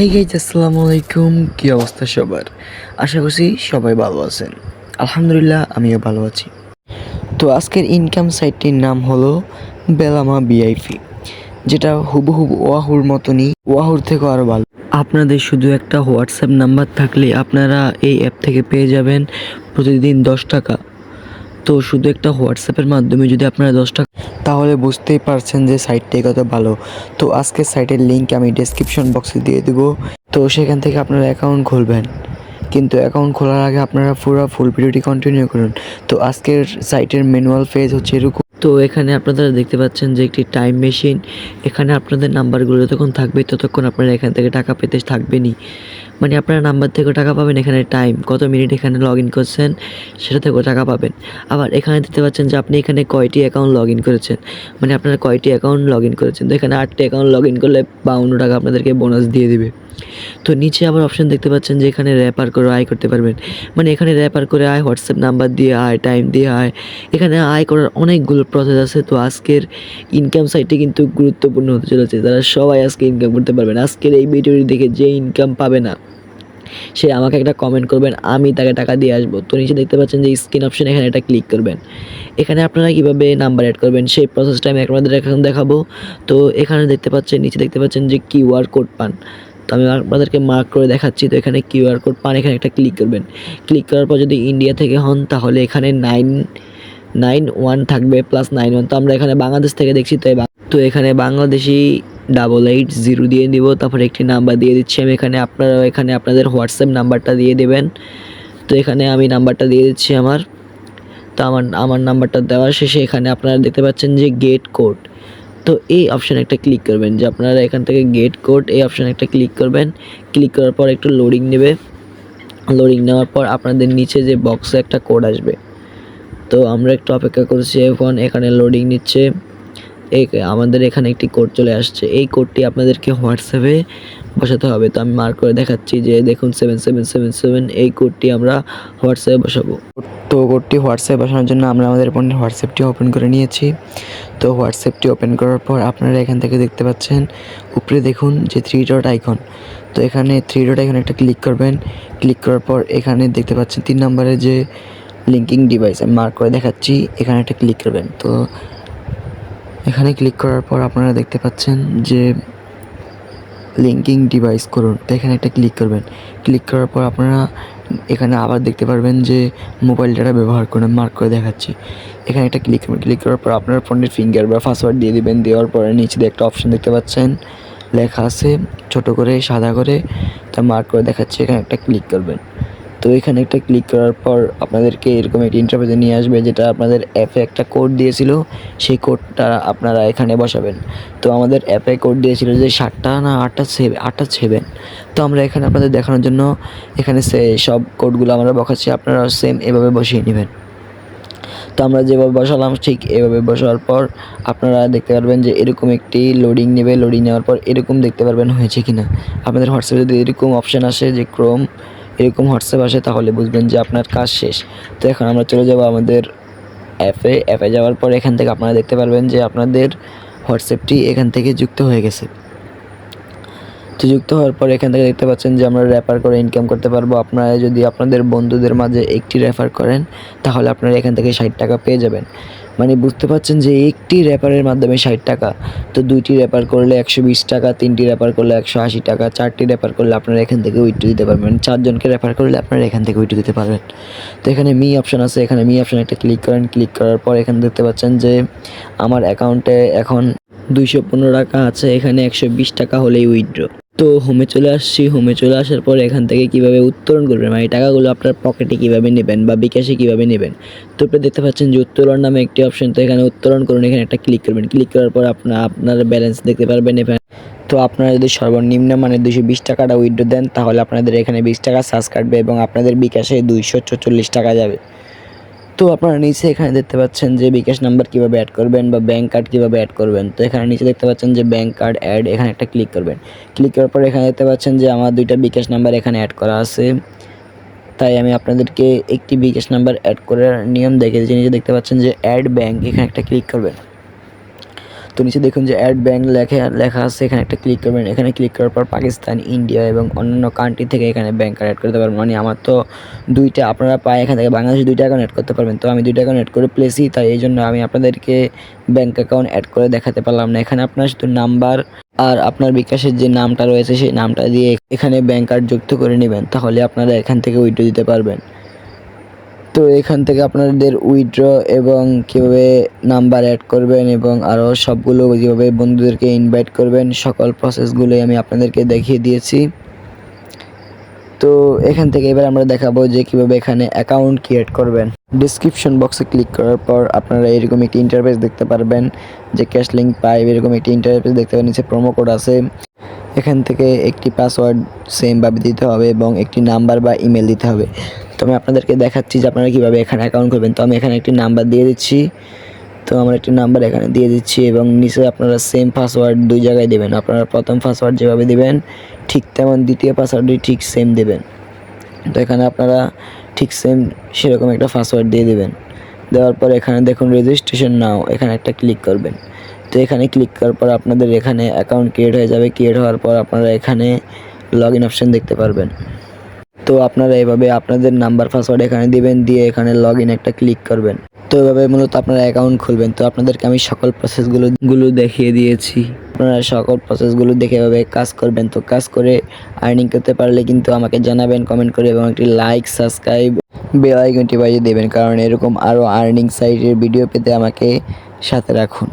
এই গাইজ, আসসালামু আলাইকুম। কি অবস্থা সবার? আশা করছি সবাই ভালো আছেন। আলহামদুলিল্লাহ, আমিও ভালো আছি। তো আজকের ইনকাম সাইটটির নাম হলো বেলামা বিআইপি যেটা হুবহু ওয়াহুর মতনই ওয়াহুর থেকে আরও ভালো। আপনাদের শুধু একটা হোয়াটসঅ্যাপ নাম্বার থাকলে আপনারা এই অ্যাপ থেকে পেয়ে যাবেন প্রতিদিন দশ টাকা। তো শুধু একটা হোয়াটসঅ্যাপের মাধ্যমে যদি আপনারা দশ টাকা তাহলে বুঝতেই পারছেন যে সাইটটাই কত ভালো। তো আজকে সাইটের লিঙ্ক আমি ডেসক্রিপশন বক্সে দিয়ে দেবো। তো সেখান থেকে আপনারা অ্যাকাউন্ট খুলবেন। কিন্তু অ্যাকাউন্ট খোলার আগে আপনারা পুরো ফুল ভিডিওটি কন্টিনিউ করুন। তো আজকের সাইটের ম্যানুয়াল ফেজ হচ্ছে এরকম। তো এখানে আপনারা দেখতে পাচ্ছেন যে একটি টাইম মেশিন এখানে আপনাদের নাম্বারগুলো যতক্ষণ থাকবে ততক্ষণ আপনারা এখান থেকে টাকা পেতে থাকবেনই। মানে আপনারা নাম্বার থেকেও টাকা পাবেন এখানে টাইম কত মিনিট এখানে লগ ইন করছেন সেটা থেকেও টাকা পাবেন। আবার এখানে দেখতে পাচ্ছেন যে আপনি এখানে কয়টি অ্যাকাউন্ট লগ ইন করেছেন। মানে আপনারা কয়টি অ্যাকাউন্ট লগ ইন করেছেন। তো এখানে আটটি অ্যাকাউন্ট লগ ইন করলে বাউন্ন টাকা আপনাদেরকে বোনাস দিয়ে দিবে। তো নিচে আবার অপশন দেখতে পাচ্ছেন যে এখানে র্যাপার করে আয় করতে পারবেন। মানে এখানে র্যাপার করে আয় হোয়াটসঅ্যাপ নাম্বার দিয়ে আয় টাইম দিয়ে আয়। এখানে আয় করার অনেকগুলো প্রসেস আছে। তো আজকের ইনকাম সাইটটি কিন্তু গুরুত্বপূর্ণ হতে চলেছে। তারা সবাই আজকে ইনকাম করতে পারবেন। আজকের এই ভিডিওটি দেখে যে ইনকাম পাবে না, সে আমাকে একটা কমেন্ট করবেন, আমি তাকে টাকা দিয়ে আসব। তো নিচে দেখতে পাচ্ছেন যে স্ক্রিন অপশন এখানে একটা ক্লিক করবেন। এখানে আপনারা কীভাবে নাম্বার অ্যাড করবেন, সেই প্রসেসটা আমি আপনাদের এখন দেখাবো। তো এখানে দেখতে পাচ্ছেন, নিচে দেখতে পাচ্ছেন যে কিউআর কোড পান। তো আমি আপনাদেরকে মার্ক করে দেখাচ্ছি, তো এখানে কিউআর কোড পান, এখানে একটা ক্লিক করবেন। ক্লিক করার পর যদি ইন্ডিয়া থেকে হন, তাহলে এখানে নাইন নাইন ওয়ান থাকবে প্লাস নাইন ওয়ান তো আমরা এখানে বাংলাদেশ থেকে দেখছি, তো তো এখানে বাংলাদেশি ডাবল এইট জিরো দিয়ে দিব, তারপরে একটি নাম্বার দিয়ে দিচ্ছি আমি এখানে। আপনারা এখানে আপনাদের হোয়াটসঅ্যাপ নাম্বারটা দিয়ে দেবেন। তো এখানে আমি নাম্বারটা দিয়ে দিচ্ছি আমার। তো আমার আমার নাম্বারটা দেওয়া শেষে এখানে আপনারা দেখতে পাচ্ছেন যে গেট কোড তো এই অপশানে একটা ক্লিক করবেন। যে আপনারা এখান থেকে গেট কোড এই অপশানে একটা ক্লিক করবেন। ক্লিক করার পর একটু লোডিং নেবে। লোডিং নেওয়ার পর আপনাদের নিচে যে বক্সে একটা কোড আসবে। তো আমরা একটু অপেক্ষা করছি এখন এখানে লোডিং নিচ্ছে। এই, আমাদের এখানে একটি কোড চলে আসছে। এই কোডটি আপনাদেরকে হোয়াটসঅ্যাপে বসাতে হবে। তো আমি মার্ক করে দেখাচ্ছি যে, দেখুন সেভেন সেভেন সেভেন সেভেন এই কোডটি আমরা হোয়াটসঅ্যাপে বসাবো। তো কোডটি হোয়াটসঅ্যাপে বসানোর জন্য আমরা আমাদের ফোনের হোয়াটসঅ্যাপটি ওপেন করে নিয়েছি। তো হোয়াটসঅ্যাপটি ওপেন করার পর আপনারা এখান থেকে দেখতে পাচ্ছেন, উপরে দেখুন যে থ্রি ডট আইকন তো এখানে থ্রি ডট আইকন একটা ক্লিক করবেন। ক্লিক করার পর এখানে দেখতে পাচ্ছেন তিন নম্বরে যে লিঙ্কিং ডিভাইস আমি মার্ক করে দেখাচ্ছি, এখানে একটা ক্লিক করবেন। তো এখানে ক্লিক করার পর আপনারা দেখতে পাচ্ছেন যে লিঙ্কিং ডিভাইস করুন। তো এখানে একটা ক্লিক করবেন। ক্লিক করার পর আপনারা এখানে আবার দেখতে পারবেন যে মোবাইল ডাটা ব্যবহার করে মার্ক করে দেখাচ্ছি। এখানে একটা ক্লিক করবেন। ক্লিক করার পর আপনার ফোনের ফিঙ্গার বা পাসওয়ার্ড দিয়ে দিবেন। দেওয়ার পরে নিচে একটা অপশন দেখতে পাচ্ছেন। লেখা আছে ছোট করে, সাদা করে। তা মার্ক করে দেখাচ্ছি। এখানে একটা ক্লিক করবেন। তো এখানে একটা ক্লিক করার পর আপনাদেরকে এরকম একটি ইন্টারভিউতে নিয়ে আসবে, যেটা আপনাদের অ্যাপে একটা কোড দিয়েছিল। সেই কোডটা আপনারা এখানে বসাবেন। তো আমাদের অ্যাপে কোড দিয়েছিল যে সাতটা না আটটা সেভেন আটটা সেভেন তো আমরা এখানে আপনাদের দেখানোর জন্য এখানে সে সব কোডগুলো আমরা বসাচ্ছি। আপনারা সেম এভাবে বসিয়ে নেবেন। তো আমরা যেভাবে বসালাম, ঠিক এভাবে বসার পর আপনারা দেখতে পারবেন যে এরকম একটি লোডিং নেবে। লোডিং নেওয়ার পর এরকম দেখতে পারবেন হয়েছে কি না আপনাদের হোয়াটসঅ্যাপে যদি এরকম অপশান আসে যে ক্রোম এরকম হোয়াটসঅ্যাপ আসে, তাহলে বুঝবেন যে আপনার কাজ শেষ। তো এখন আমরা চলে যাব আমাদের অ্যাপে। অ্যাপে যাওয়ার পর এখান থেকে আপনারা দেখতে পারবেন যে আপনাদের হোয়াটসঅ্যাপটি এখান থেকে যুক্ত হয়ে গেছে। তো যুক্ত হওয়ার পর এখান থেকে দেখতে পাচ্ছেন যে আমরা রেফার করে ইনকাম করতে পারব। আপনারা যদি আপনাদের বন্ধুদের মাঝে একটি রেফার করেন, তাহলে আপনারা এখান থেকে ষাট টাকা পেয়ে যাবেন। মানে বুঝতে পারছেন যে একটি র্যাপারের মাধ্যমে ষাট টাকা। তো দুইটি র্যাপার করলে একশো বিশ টাকা, তিনটি র্যাপার করলে একশো আশি টাকা, চারটি র্যাপার করলে আপনারা এখান থেকে উইথড্র দিতে পারবেন। চারজনকে রেফার করলে আপনারা এখান থেকে উইথড্র দিতে পারবেন। তো এখানে মি অপশন আছে, এখানে মি অপশান একটা ক্লিক করেন। ক্লিক করার পর এখানে দেখতে পাচ্ছেন যে আমার অ্যাকাউন্টে এখন দুইশো পনেরো টাকা আছে, এখানে একশো বিশ টাকা হলেই উইথড্র তো হোমে চলে আসছি। হোমে চলে আসার পর এখান থেকে কীভাবে উত্তোলন করবেন? মানে টাকাগুলো আপনার পকেটে কীভাবে নেবেন বা বিকাশে কীভাবে নেবেন? তো আপনি দেখতে পাচ্ছেন যে উত্তোলন নামে একটি অপশন তো এখানে উত্তোলন করুন। এখানে একটা ক্লিক করবেন। ক্লিক করার পর আপনার আপনার ব্যালেন্স দেখতে পারবেন এখানে। তো আপনারা যদি সর্বনিম্ন মানে দুশো বিশ টাকাটা উইথড্র দেন, তাহলে আপনাদের এখানে বিশ টাকা চার্জ কাটবে এবং আপনাদের বিকাশে দুইশো চল্লিশ টাকা যাবে। তো আপনারা নিচে এখানে দেখতে পাচ্ছেন যে বিকাশ নাম্বার কীভাবে অ্যাড করবেন বা ব্যাঙ্ক কার্ড কীভাবে অ্যাড করবেন। তো এখানে নিচে দেখতে পাচ্ছেন যে ব্যাঙ্ক কার্ড অ্যাড এখানে একটা ক্লিক করবেন। ক্লিক করার পর এখানে দেখতে পাচ্ছেন যে আমার দুইটা বিকাশ নাম্বার এখানে অ্যাড করা আছে। তাই আমি আপনাদেরকে একটি বিকাশ নাম্বার অ্যাড করার নিয়ম দেখে নিচে দেখতে পাচ্ছেন যে অ্যাড ব্যাঙ্ক এখানে একটা ক্লিক করবেন। তো নিচে দেখুন যে অ্যাড ব্যাঙ্ক লেখা লেখা আছে, এখানে একটা ক্লিক করবেন। এখানে ক্লিক করার পর পাকিস্তান ইন্ডিয়া এবং অন্যান্য কান্ট্রি থেকে এখানে ব্যাংক অ্যাড করতে পারবেন। মানে আমার তো দুইটা, আপনারা পায় এখান থেকে বাংলাদেশে দুইটা অ্যাকাউন্ট অ্যাড করতে পারবেন। তো আমি দুইটা অ্যাকাউন্ট অ্যাড করে প্লেসি তাই এই জন্য আমি আপনাদেরকে ব্যাঙ্ক অ্যাকাউন্ট অ্যাড করে দেখাতে পারলাম না। এখানে আপনার শুধু নাম্বার আর আপনার বিকাশের যে নামটা রয়েছে, সেই নামটা দিয়ে এখানে ব্যাংক কার্ড যুক্ত করে নেবেন। তাহলে আপনারা এখান থেকে উইড্রো দিতে পারবেন। তো এখান থেকে আপনাদের উইথড্র এবং কীভাবে নাম্বার অ্যাড করবেন এবং আরও সবগুলো যেভাবে বন্ধুদেরকে ইনভাইট করবেন, সকল প্রসেসগুলোই আমি আপনাদেরকে দেখিয়ে দিয়েছি। তো এখান থেকে এবার আমরা দেখাবো যে কীভাবে এখানে অ্যাকাউন্ট ক্রিয়েট করবেন। ডিসক্রিপশন বক্সে ক্লিক করার পর আপনারা এরকম একটি ইন্টারফেস দেখতে পারবেন, যে ক্যাশ লিঙ্ক পাইপ, এরকম একটি ইন্টারফেস দেখতে পাবেন, নিচে প্রোমো কোড আছে। এখান থেকে একটি পাসওয়ার্ড সেমভাবে দিতে হবে এবং একটি নাম্বার বা ইমেল দিতে হবে। তো আমি আপনাদেরকে দেখাচ্ছি যে আপনারা কীভাবে এখানে অ্যাকাউন্ট করবেন। তো আমি এখানে একটি নাম্বার দিয়ে দিচ্ছি। তো আমার একটি নাম্বার এখানে দিয়ে দিচ্ছি এবং নিচে আপনারা সেম পাসওয়ার্ড দুই জায়গায় দেবেন। আপনারা প্রথম পাসওয়ার্ড যেভাবে দেবেন, ঠিক তেমন দ্বিতীয় পাসওয়ার্ডটি ঠিক সেম দেবেন। তো এখানে আপনারা ঠিক সেম সেরকম একটা পাসওয়ার্ড দিয়ে দেবেন। দেওয়ার পর এখানে দেখুন রেজিস্ট্রেশন নাও এখানে একটা ক্লিক করবেন। তো এখানে ক্লিক করার পর আপনাদের এখানে অ্যাকাউন্ট ক্রিয়েট হয়ে যাবে। ক্রিয়েট হওয়ার পর আপনারা এখানে লগ ইন অপশান দেখতে পারবেন। তো আপনারা এভাবে আপনাদের নাম্বার পাসওয়ার্ড এখানে দিবেন, দিয়ে এখানে লগ ইন একটা ক্লিক করবেন। তো এভাবে মূলত আপনারা অ্যাকাউন্ট খুলবেন। তো আপনাদেরকে আমি সকল প্রসেসগুলো গুলো দেখিয়ে দিয়েছি। আপনারা সকল প্রসেসগুলো দেখে এভাবে কাজ করবেন। তো কাজ করে আর্নিং করতে পারলে কিন্তু আমাকে জানাবেন কমেন্ট করে এবং একটি লাইক সাবস্ক্রাইব বেল আইকনটি বাজিয়ে দেবেন। কারণ এরকম আরও আর্নিং সাইটের ভিডিও পেতে আমাকে সাথে রাখুন।